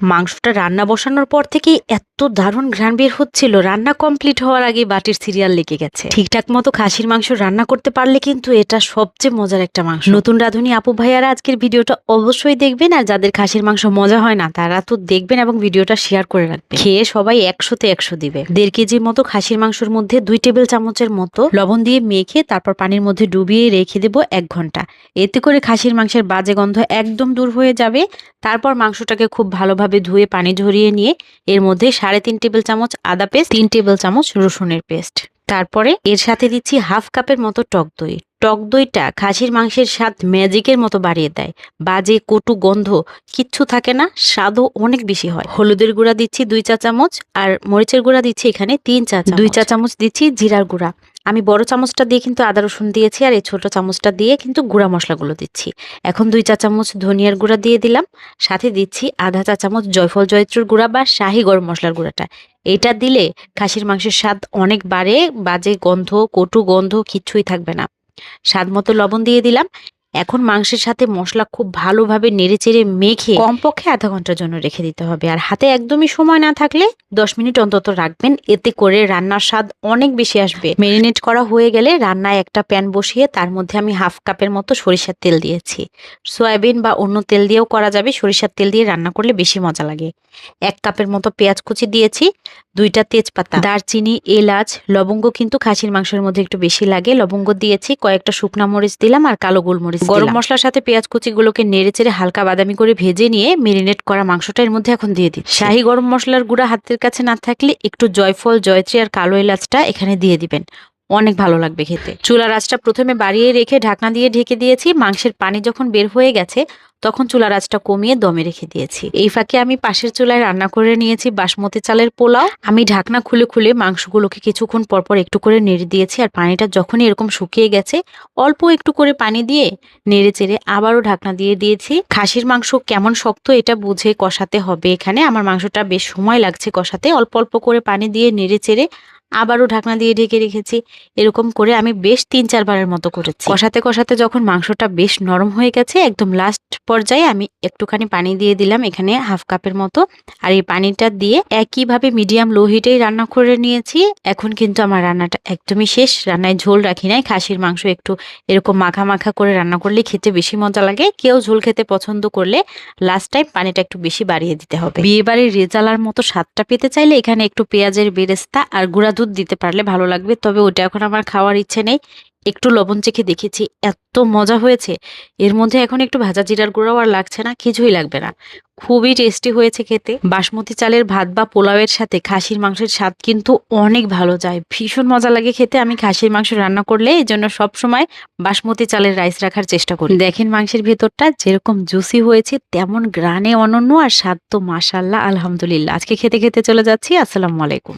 মাংসটা রান্না বসানোর পর থেকে এত দারুণ ঘ্রাণ বের হচ্ছিল। রান্না কমপ্লিট হওয়ার আগে বাটির সিরিয়াল লেগে গেছে। ঠিকঠাক মতো খাসির মাংস রান্না করতে পারলে কিন্তু এটা সবচেয়ে মজার একটা মাংস। নতুন রাঁধুনি আপু ভাইয়ারা আজকের ভিডিওটা অবশ্যই দেখবেন, আর যাদের খাসির মাংস মজা হয় না, তারা তো দেখবেন এবং ভিডিওটা শেয়ার করে রাখবেন। খেয়ে সবাই একশোতে একশো দিবে। দেড় কেজির মতো খাসির মাংসের মধ্যে দুই টেবিল চামচের মতো লবণ দিয়ে মেখে তারপর পানির মধ্যে ডুবিয়ে রেখে দেবো এক ঘণ্টা। এতে করে খাসির মাংসের বাজে গন্ধ একদম দূর হয়ে যাবে। তারপর মাংসটাকে খুব ভালোভাবে ধুয়ে পানি ঝরিয়ে নিয়ে এর মধ্যে সাড়ে তিন টেবিল চামচ আদা পেস্ট, তিন টেবিল চামচ রসুনের পেস্ট। তারপরে এর সাথে দিচ্ছি হাফ কাপের মতো টক দই। টক দইটা খাসির মাংসের স্বাদ ম্যাজিকের মতো বাড়িয়ে দেয়। বাজে কটু গন্ধ কিচ্ছু থাকে না, স্বাদও অনেক বেশি হয়। হলুদের গুঁড়া দিচ্ছি দুই চা চামচ আর মরিচের গুঁড়া দিচ্ছি এখানে তিন চা দুই চা চামচ দিচ্ছি জিরার গুঁড়া। আমি বড় চামচটা দিয়ে কিন্তু আদা রসুন দিয়েছি আর এই ছোটো চামচটা দিয়ে কিন্তু গুঁড়া মশলাগুলো দিচ্ছি। এখন দুই চা চামচ ধনিয়ার গুঁড়া দিয়ে দিলাম। সাথে দিচ্ছি আধা চা চামচ জয়ফল জয়ত্রুর গুঁড়া বা শাহি গরম মশলার গুঁড়াটা। এটা দিলে খাসির মাংসের স্বাদ অনেক বাড়ে, বাজে গন্ধ, কটু গন্ধ কিচ্ছুই থাকবে না। স্বাদ মতো লবণ দিয়ে দিলাম। এখন মাংসের সাথে মশলা খুব ভালোভাবে নেড়েচেড়ে মেখে কমপক্ষে আধা ঘণ্টার জন্য রেখে দিতে হবে। আর হাতে একদমই সময় না থাকলে দশ মিনিট অন্তত রাখবেন। এতে করে রান্নার স্বাদ অনেক বেশি আসবে। মেরিনেট করা হয়ে গেলে রান্নায় একটা প্যান বসিয়ে তার মধ্যে আমি হাফ কাপের মতো সরিষার তেল দিয়েছি। সয়াবিন বা অন্য তেল দিয়েও করা যাবে। সরিষার তেল দিয়ে রান্না করলে বেশি মজা লাগে। এক কাপের মতো পেঁয়াজ কুচি দিয়েছি, দুইটা তেজপাতা, দারচিনি, এলাচ, লবঙ্গ কিন্তু খাসির মাংসের মধ্যে একটু বেশি লাগে। লবঙ্গ দিয়েছি, কয়েকটা শুকনা মরিচ দিলাম আর কালো গোলমরিচ গরম মশলার সাথে পেঁয়াজ কুচিগুলোকে নেড়ে চেড়ে হালকা বাদামি করে ভেজে নিয়ে মেরিনেট করা মাংসটা এর মধ্যে এখন দিয়ে দিই শাহী গরম মশলার গুঁড়া হাতের কাছে না থাকলে একটু জয়ফল জয়ত্রী আর কালো এলাচটা এখানে দিয়ে দিবেন। অনেক ভালো লাগবে খেতে। চুলার আঁচটা প্রথমে বাড়িয়ে রেখে ঢাকনা দিয়ে ঢেকে দিয়েছি। মাংসের পানি যখন বের হয়ে গেছে, তখন চুলার আঁচটা কমিয়ে দমে রেখে দিয়েছি। এই ফাঁকে আমি পাশের চুলায় রান্না করে নিয়েছি বাসমতি চালের পোলাও। আমি ঢাকনা খুলে খুলে মাংসগুলোকে কিছুক্ষণ পরপর একটু করে নেড়ে দিয়েছি আর পানিটা যখনই এরকম শুকিয়ে গেছে, অল্প একটু করে পানি দিয়ে নেড়ে চেড়ে আবারও ঢাকনা দিয়ে দিয়েছি। খাসির মাংস কেমন শক্ত এটা বুঝে কষাতে হবে এখানে। আমার মাংসটা বেশ সময় লাগছে কষাতে। অল্প অল্প করে পানি দিয়ে নেড়ে চেড়ে আবারও ঢাকনা দিয়ে ঢেকে রেখেছি। এরকম করে আমি বেশ তিন চারবারের মতো করেছি। কষাতে কষাতে যখন মাংসটা বেশ নরম হয়ে গেছে, একদম লাস্ট পর্যায়ে আমি একটুখানি পানি দিয়ে দিলাম এখানে হাফ কাপের মতো। আর এই পানিটা দিয়ে একইভাবে মিডিয়াম লো হিটেই রান্না করে নিয়েছি। এখন কিন্তু আমার রান্নাটা একদমই শেষ। রান্নায় ঝোল রাখি নাই। খাসির মাংস একটু এরকম মাখা মাখা করে রান্না করলে খেতে বেশি মজা লাগে। কেউ ঝোল খেতে পছন্দ করলে লাস্ট টাইম পানিটা একটু বেশি বাড়িয়ে দিতে হবে। বিয়ে বাড়ির রেজালার মতো স্বাদটা পেতে চাইলে এখানে একটু পেঁয়াজের বেরেস্তা আর গুঁড়া দুধ দিতে পারলে ভালো লাগবে। তবে ওটা এখন আমার খাওয়ার ইচ্ছে নেই। একটু লবণ চেখে দেখেছি, এত মজা হয়েছে। এর মধ্যে এখন একটু ভাজা জিরার গুঁড়াও আর লাগছে না, কিছুই লাগবে না। খুবই টেস্টি হয়েছে খেতে। বাসমতি চালের ভাত বা পোলাওয়ের সাথে খাসির মাংসের স্বাদ কিন্তু অনেক ভালো যায়। ভীষণ মজা লাগে খেতে। আমি খাসির মাংস রান্না করলে এই জন্য সবসময় বাসমতি চালের রাইস রাখার চেষ্টা করি। দেখেন মাংসের ভেতরটা যেরকম জুসি হয়েছে, তেমন গ্রানে অনন্য আর স্বাদ তো মাসাল্লাহ আলহামদুলিল্লাহ। আজকে খেতে খেতে চলে যাচ্ছি। আসসালামু আলাইকুম।